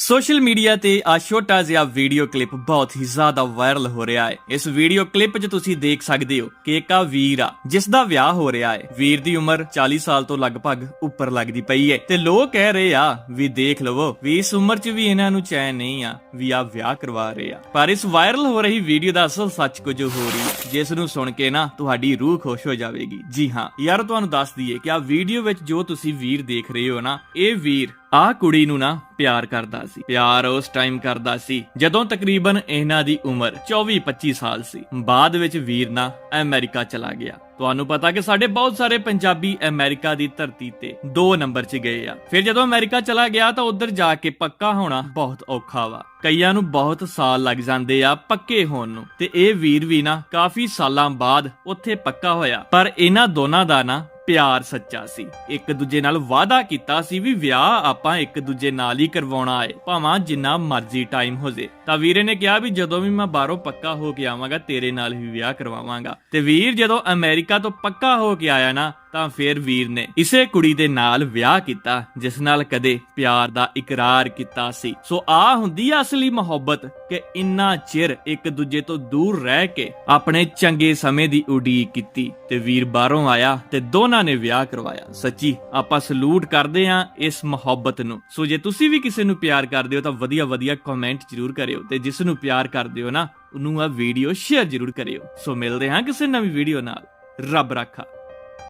Social media ਤੇ ਆ ਛੋਟਾ ਜਿਹਾ ਵੀਡੀਓ ਕਲਿੱਪ ਬਹੁਤ ਹੀ ਜ਼ਿਆਦਾ ਵਾਇਰਲ ਹੋ ਰਿਹਾ ਹੈ। ਇਸ ਵੀਡੀਓ ਕਲਿੱਪ 'ਚ ਤੁਸੀਂ ਦੇਖ ਸਕਦੇ ਹੋ ਕਿ ਇੱਕ ਆ ਵੀਰ ਆ, ਜਿਸ ਦਾ ਵਿਆਹ ਹੋ ਰਿਹਾ ਹੈ। ਵੀਰ ਦੀ ਉਮਰ 40 ਸਾਲ ਤੋਂ ਲਗਭਗ ਉੱਪਰ ਲੱਗਦੀ ਪਈ ਹੈ ਤੇ ਲੋਕ ਕਹਿ ਰਹੇ ਆ ਵੀ ਦੇਖ ਲਵੋ ਵੀ ਇਸ ਉਮਰ 'ਚ ਵੀ ਇਹਨਾਂ ਨੂੰ ਚੈਨ ਨਹੀਂ ਆ, ਵੀ ਆ ਵਿਆਹ ਕਰਵਾ ਰਹੇ ਆ। ਪਰ ਇਸ ਵਾਇਰਲ ਹੋ ਰਹੀ ਵੀਡੀਓ ਦਾ ਅਸਲ ਸੱਚ ਕੁਝ ਹੋ ਰਹੀ ਹੈ, ਜਿਸ ਨੂੰ ਸੁਣ ਕੇ ਨਾ ਤੁਹਾਡੀ ਰੂਹ ਖੁਸ਼ ਹੋ ਜਾਵੇਗੀ। ਜੀ ਹਾਂ, ਯਾਰ, ਤੁਹਾਨੂੰ ਦੱਸ ਦਈਏ ਕਿ ਆ ਵੀਡੀਓ ਵਿੱਚ ਜੋ ਤੁਸੀਂ ਵੀਰ ਦੇਖ ਰਹੇ ਹੋ ਨਾ, ਇਹ ਵੀਰ ਆ ਕੁੜੀ ਨੂੰ ਨਾ ਪਿਆਰ ਕਰਦਾ ਸੀ। ਪਿਆਰ ਉਸ ਟਾਈਮ ਕਰਦਾ ਸੀ, ਜਦੋਂ ਤਕਰੀਬਨ ਇਹਨਾਂ ਦੀ ਉਮਰ 24-25 ਸਾਲ ਸੀ। ਬਾਅਦ ਵਿੱਚ ਵੀਰ ਨਾ ਅਮਰੀਕਾ ਚਲਾ ਗਿਆ। ਤੁਹਾਨੂੰ ਪਤਾ ਕਿ ਸਾਡੇ ਬਹੁਤ ਸਾਰੇ ਪੰਜਾਬੀ ਅਮਰੀਕਾ ਦੀ ਧਰਤੀ ਤੇ 2 ਨੰਬਰ 'ਚ ਗਏ ਆ। ਫਿਰ ਜਦੋਂ ਅਮਰੀਕਾ ਚਲਾ ਗਿਆ ਤਾਂ ਉੱਧਰ ਜਾ ਕੇ ਪੱਕਾ ਹੋਣਾ ਬਹੁਤ ਔਖਾ ਵਾ। ਕਈਆਂ ਨੂੰ ਬਹੁਤ ਸਾਲ ਲੱਗ ਜਾਂਦੇ ਆ ਪੱਕੇ ਹੋਣ ਨੂੰ। ਤੇ ਇਹ ਵੀਰ ਵੀ ਨਾ ਕਾਫੀ ਸਾਲਾਂ ਬਾਅਦ ਉੱਥੇ ਪੱਕਾ ਹੋਇਆ। ਪਰ ਇਹਨਾਂ ਦੋਨਾਂ ਦਾ ਨਾ ਪਿਆਰ ਸੱਚਾ ਸੀ। ਇੱਕ ਦੂਜੇ ਨਾਲ ਵਾਅਦਾ ਕੀਤਾ ਸੀ ਵੀ ਵਿਆਹ ਆਪਾਂ ਇੱਕ ਦੂਜੇ ਨਾਲ ਹੀ ਕਰਵਾਉਣਾ ਏ, ਭਾਵਾਂ ਜਿੰਨਾ ਮਰਜ਼ੀ ਟਾਈਮ ਹੋ ਜੇ। ਤਾਂ ਵੀਰੇ ਨੇ ਕਿਹਾ ਵੀ ਜਦੋਂ ਵੀ ਮੈਂ ਬਾਹਰੋਂ ਪੱਕਾ ਹੋ ਕੇ ਆਵਾਂਗਾ, ਤੇਰੇ ਨਾਲ ਹੀ ਵਿਆਹ ਕਰਵਾਵਾਂਗਾ। ਤੇ ਵੀਰ ਜਦੋਂ ਅਮਰੀਕਾ ਤੋਂ ਪੱਕਾ ਹੋ ਕੇ ਆਇਆ ਨਾ ਤਾਂ ਫਿਰ ਵੀਰ ਨੇ ਇਸੇ ਕੁੜੀ ਦੇ ਨਾਲ ਵਿਆਹ ਕੀਤਾ, ਜਿਸ ਨਾਲ ਕਦੇ ਪਿਆਰ ਦਾ ਇਕਰਾਰ ਕੀਤਾ ਸੀ। ਸੋ ਆ ਹੁੰਦੀ ਆ ਅਸਲੀ ਮੁਹੱਬਤ ਕਿ ਇੰਨਾ ਚਿਰ ਇੱਕ ਦੂਜੇ ਤੋਂ ਦੂਰ ਰਹਿ ਕੇ ਆਪਣੇ ਚੰਗੇ ਸਮੇਂ ਦੀ ਉਡੀਕ ਕੀਤੀ ਤੇ ਵੀਰ ਬਾਹਰੋਂ ਆਇਆ ਤੇ ਦੋਨਾਂ ਨੇ ਵਿਆਹ ਕਰਵਾਇਆ। ਸੱਚੀ, ਆਪਾਂ ਸਲੂਟ ਕਰਦੇ ਆਂ ਇਸ ਮੁਹੱਬਤ ਨੂੰ। ਸੋ ਜੇ ਤੁਸੀਂ ਵੀ ਕਿਸੇ ਨੂੰ ਪਿਆਰ ਕਰਦੇ ਹੋ ਤਾਂ ਵਧੀਆ ਵਧੀਆ ਕਮੈਂਟ ਜ਼ਰੂਰ ਕਰਿਓ ਤੇ ਜਿਸ ਨੂੰ ਪਿਆਰ ਕਰਦੇ ਹੋ ਨਾ, ਉਹਨੂੰ ਆ ਵੀਡੀਓ ਸ਼ੇਅਰ ਜ਼ਰੂਰ ਕਰਿਓ। ਸੋ ਮਿਲਦੇ ਹਾਂ ਕਿਸੇ ਨਵੀਂ ਵੀਡੀਓ ਨਾਲ। ਰੱਬ ਰਾਖਾ।